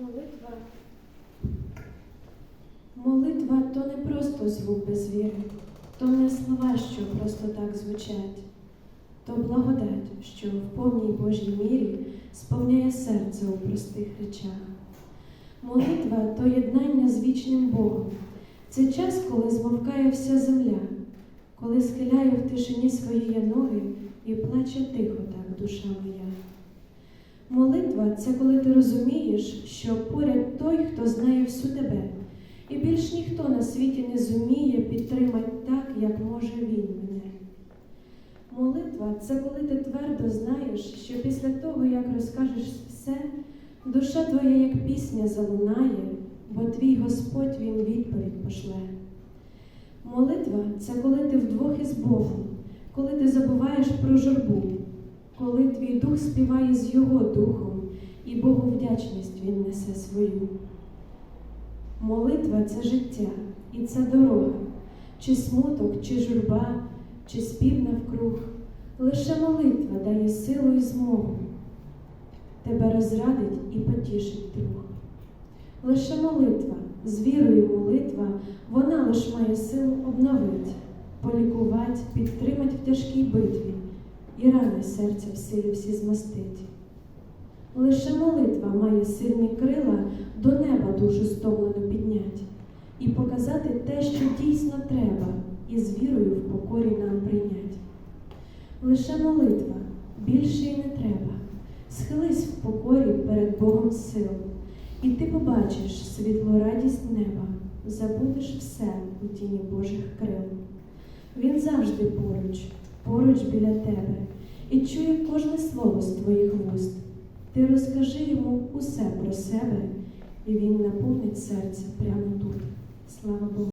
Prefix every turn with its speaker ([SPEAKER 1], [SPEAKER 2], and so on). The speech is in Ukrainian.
[SPEAKER 1] Молитва. Молитва то не просто звук без віри, то не слова, що просто так звучать, то благодать, що в повній Божій мірі сповняє серце у простих речах. Молитва то єднання з вічним Богом. Це час, коли змовкає вся земля, коли схиляю в тишині свої я ноги і плаче тихо так душа моя. Молитва це коли ти розумієш, що поряд той, хто знає всю тебе, і більш ніхто на світі не зуміє підтримати так, як може він мене. Молитва це коли ти твердо знаєш, що після того, як розкажеш все, душа твоя, як пісня, залунає, бо твій Господь він відповідь пошле. Молитва це коли ти вдвох із Богом, коли ти забуваєш про журбу, коли твій дух співає з Його духом, і Богу вдячність Він несе свою. Молитва це життя і це дорога, чи смуток, чи журба, чи спів навкруг. Лише молитва дає силу і змогу, тебе розрадить і потішить друг. Лише молитва, з вірою молитва, вона лиш має силу обновить, полікувати, підтримати в тяжкій битві і рани серця в силі всі змастить. Лише молитва має сильні крила до неба душу стомлену піднять і показати те, що дійсно треба, і з вірою в покорі нам прийнять. Лише молитва, більше й не треба. Схились в покорі перед Богом сил, і ти побачиш світлу радість неба, забудеш все у тіні Божих крил. Він завжди поруч, поруч біля тебе, і чує кожне слово з твоїх вуст. Ти розкажи йому усе про себе, і він наповнить серце прямо тут. Слава Богу.